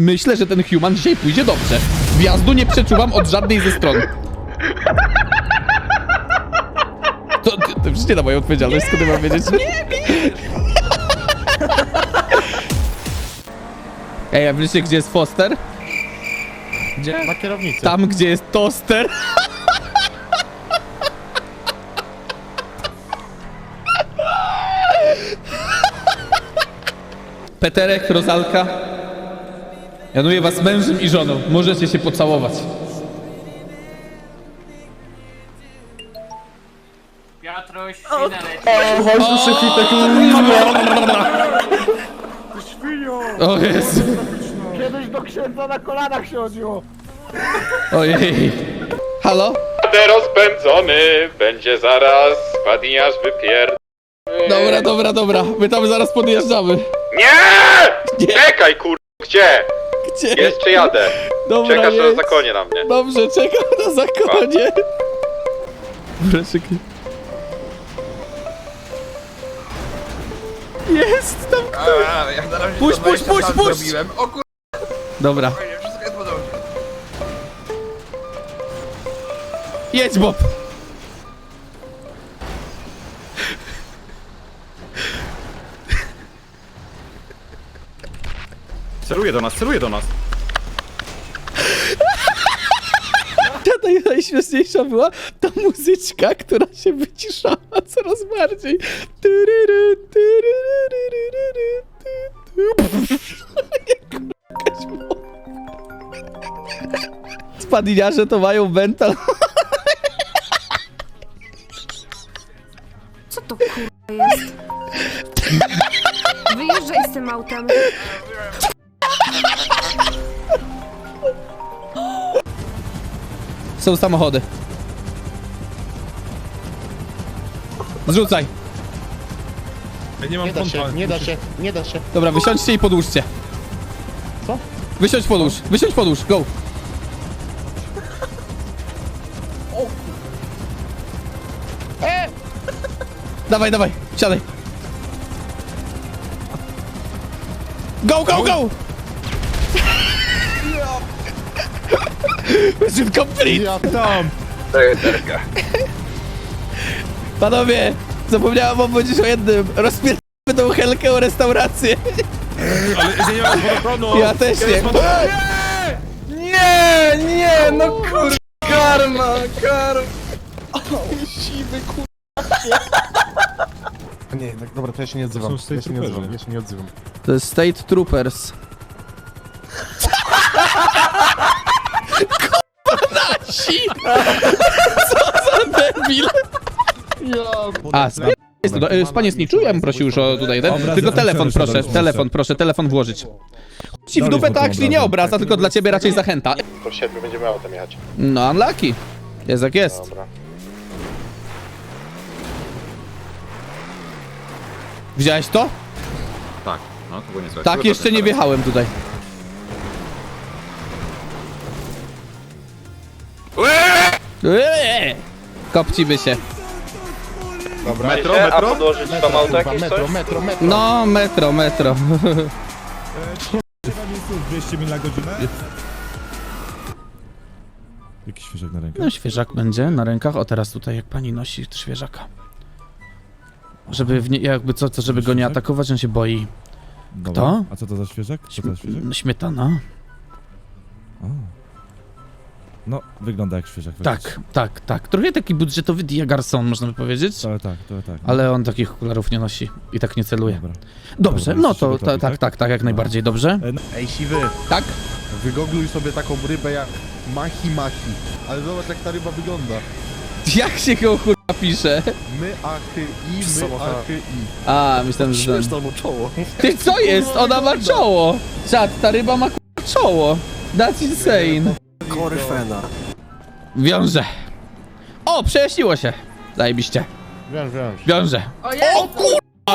Myślę, że ten human dzisiaj pójdzie dobrze. Wjazdu nie przeczuwam od żadnej ze stron. To, to, to już nie na moją odpowiedzialność, skąd mam wiedzieć? Nie, Ej, a wiecie, gdzie jest Foster? Gdzie? Na kierownicy. Tam, gdzie jest toster. Peterek, Rozalka. Januję was mężem i żoną. Możecie się pocałować. Piotruś, świna leci. Chodź tu szefitek. O Jezu. Kiedyś do księdza na kolanach się chodziło. Ojej. Halo? Jadę rozpędzony, będzie zaraz padniarz wypierd... Dobra, dobra, dobra. My tam zaraz podjeżdżamy. Nie! Nie. Czekaj kur... Gdzie? Jeszcze jadę. Dobra, Czekasz na zakonie na mnie. Dobrze, czekam na zakonie. Dobra, czekaj. Jest tam ktoś. A, ja na razie Puść, to puść, 20 puść, puść! Zrobiłem. O kur... Dobra, wszystko jest jedź Bob. Celuje do nas, celuje do nas. Ta naj, najśmieszniejsza była ta muzyczka, która się wyciszała coraz bardziej. Tyryry, tyryryryryry, ty, ty. Jakaś mo- Spadiniarze to mają mental. Są samochody. Zrzucaj. nie mam Nie da się, nie da się, nie da się. Dobra, wysiądźcie i podłóżcie. Co? Wysiądź podłóż, wysiądź podłóż, go. E! Dawaj, dawaj, siadaj. Go, go, go! Mission complete! Ja tam. Panowie, zapomniałem wam powiedzieć o jednym. Rozpierdolmy tą helkę o restaurację. Ale nie mam wodochronu! Ja też nie. Nie, nie, no kur... Karma, karma. Nie, tak, dobra, to ja się nie odzywam. To są Ja się nie odzywam, ja się nie odzywam. To jest State Troopers. Nasi! Co za debil! A, sp- jest, no, y, panie Sniczu, ja bym prosił już o tutaj ten. Tylko telefon proszę, telefon proszę, telefon włożyć. Ci w dupę to actually nie obraza, tylko dla ciebie raczej zachęta. Po siedmiu będziemy autem jechać. No, unlucky. Jest jak jest. Dobra. Widziałeś to? Tak, no, kogo nie słychać. Tak, jeszcze to nie wjechałem tutaj. Eee! Kopcimy się. Dobra. Metro, A metro? podłożyć Metro, wam auto kurwa, jakieś metro, coś? metro, metro. No, metro, metro. 200 mil na godzinę? Jakiś świeżak na rękę. No, świeżak będzie na rękach. O, teraz tutaj jak pani nosi świeżaka. Żeby w nie, jakby co, co, żeby go nie Świeżak? atakować, on się boi. Dobra. Kto? A co to za świeżak? Co to za świeżak? Śmietana. A. No, wygląda jak świeżak. Tak, tak, tak. Trochę taki budżetowy Dia Garçon, można by powiedzieć. Ale tak, to tak. no. Ale on takich okularów nie nosi i tak nie celuje. Dobra. Dobrze, Dobra, no to gotowi, ta, tak, tak? tak, tak, jak najbardziej dobrze. E, no, Ej, siwy, Tak? wygogluj sobie taką rybę jak machi machi. Ale zobacz jak ta ryba wygląda. Jak się go kurwa pisze? My achy i, my achy i. A, myślałem, że... ten- mu czoło. Ty co jest? Ona ma czoło! Czad, ta ryba ma kurwa czoło. That's insane. Wiąże. O, przejaśniło się. Zajebiście. Wiem, wiem. Wiąże. O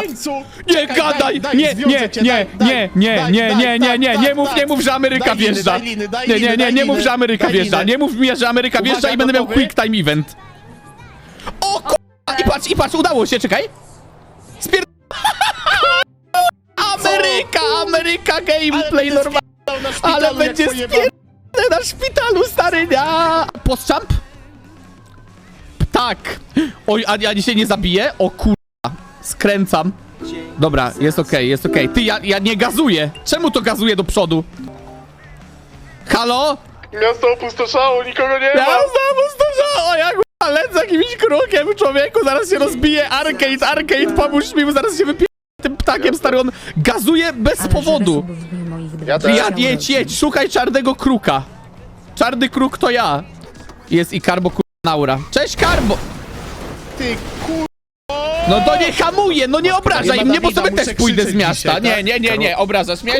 Jezu, Nie Czekaj, gadaj! daj, daj, Nie, zwiążę nie, cię, nie, daj, nie, nie, daj, nie, daj, nie, nie, nie, nie mów, nie mów, że Ameryka Daj liny, wjeżdża. daj liny, daj Nie, nie, liny, nie, daj nie mów, liny, że Ameryka daj wjeżdża. liny. Nie mów mi, że Ameryka wjeżdża i będę miał gotowy? quick time event. O kurwa! I patrz, i patrz, udało się, czekaj. Spier... Ameryka, Ameryka gameplay normalnie. Ale będzie pojebał. Na szpitalu, stary, ja! Postchamp? Tak. Oj, a ja się nie zabiję? O kurwa. Skręcam. Dobra, jest okej, jest okej. Ty, ja, ja nie gazuję. Czemu to gazuję do przodu? Halo? Miasto opustoszało, nikogo nie Ja znowu zdążyłem! O, ja kurwa, lecę jakimś krukiem, człowieku, zaraz się rozbije. Arcade, arcade, pomóż mi, bo zaraz się wypie... ptakiem, stary, on gazuje bez powodu. Ja jedź, jedź, szukaj czarnego kruka. Czarny kruk to ja. Jest i Karbo kur... Naura. Cześć Karbo! Ty kur... No to nie hamuje, no nie obrażaj Nie mnie, bo Dawida, sobie muszę też pójdę z krzyczeć miasta. dzisiaj, Nie, tak? nie, nie, nie, obrażasz mnie?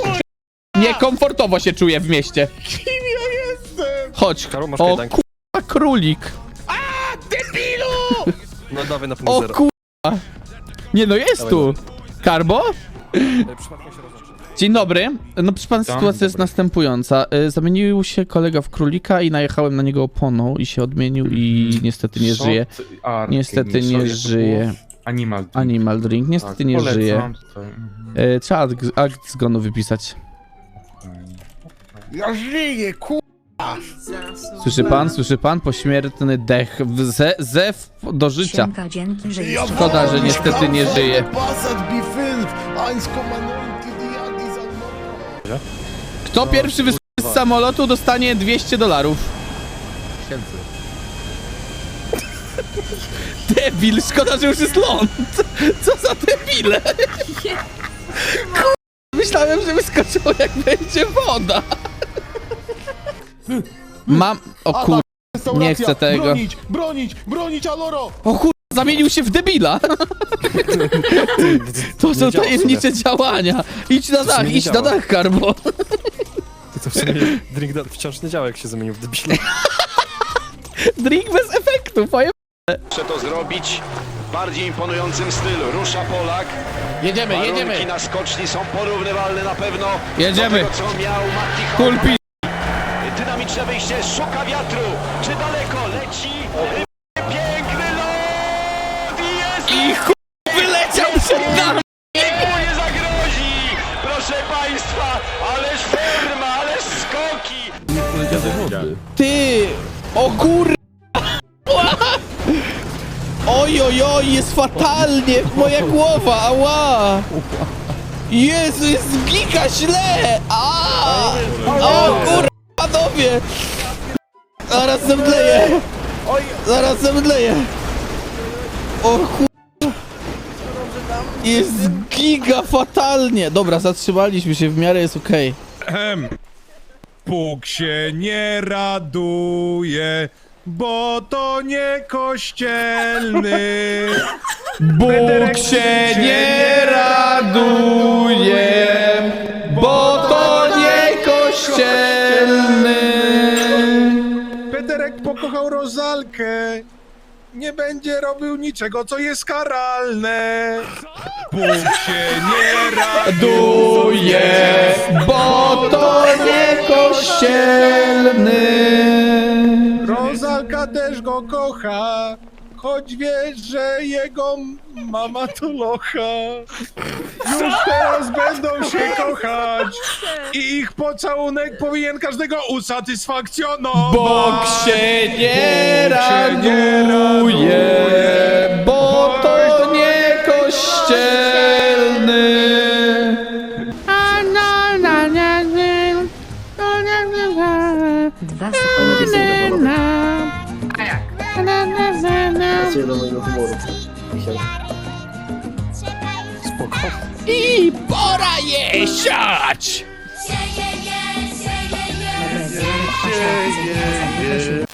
Niekomfortowo się czuję w mieście. Kim ja jestem? Chodź. Karol, masz O kajdanki? kurwa, królik. No dawaj na punkt O zero. kurwa. Nie no, jest tu. Karbo? E. Dzień dobry. No proszę pana, sytuacja jest następująca. Y, Zamienił się kolega w królika i najechałem na niego oponą i się odmienił i niestety nie żyje. Niestety nie żyje. Animal. Animal drink, niestety nie żyje. Y, Trzeba akt, akt zgonu wypisać. Ja żyję, kur... Słyszy pan, słyszy pan? Pośmiertny dech. W- Ze, zew do życia. Siemka, dzięki, że Ja Szkoda, że niestety nie żyje. Passat Kto pierwszy wyskoczy z samolotu dostanie 200 dolarów. Tysięcy. Debil, szkoda, że już jest ląd. Co za debile. Kur... Myślałem, że wyskoczyło jak będzie woda. Mam... O kur... Restauracja. Nie chcę tego. Bronić, bronić, bronić, Aloro! O kur... Zamienił się w debila. To są Nie działa w tajemnicze działania. Idź na dach, nie idź na dach, Karbo. Ty to w sumie drink da- wciąż nie działa, jak się zamienił w debila. Drink bez efektu, poje... Muszę to zrobić w bardziej imponującym stylu. Rusza Polak. Jedziemy, Warunki jedziemy. na skoczni są porównywalne na pewno Jedziemy. do tego, co miał Matti Kulpi. Dynamiczne wyjście, szuka wiatru. Czy daleko leci? Ty! O kur... Oj, oj, oj, jest fatalnie! Moja głowa, ała! Jezu, jest giga źle! A! O kur... panowie! Zaraz zemdleję! Zaraz zemdleję! O kur... Jest giga fatalnie! Dobra, zatrzymaliśmy się, w miarę jest okej. Ehem. Bóg się nie raduje, bo to nie kościelny. Bóg się nie raduje, bo to nie kościelny. Pederek pokochał Rozalkę. Nie będzie robił niczego, co jest karalne. Bóg się nie raduje. Kościelny. Rozalka też go kocha, choć wie, że jego mama to locha. Już teraz będą się kochać i ich pocałunek powinien każdego usatysfakcjonować. Bóg się nie Bóg się nie raduje, bo to Dwa sekundy. A jak? I pora je siać! Dobra, biorę kwaśne,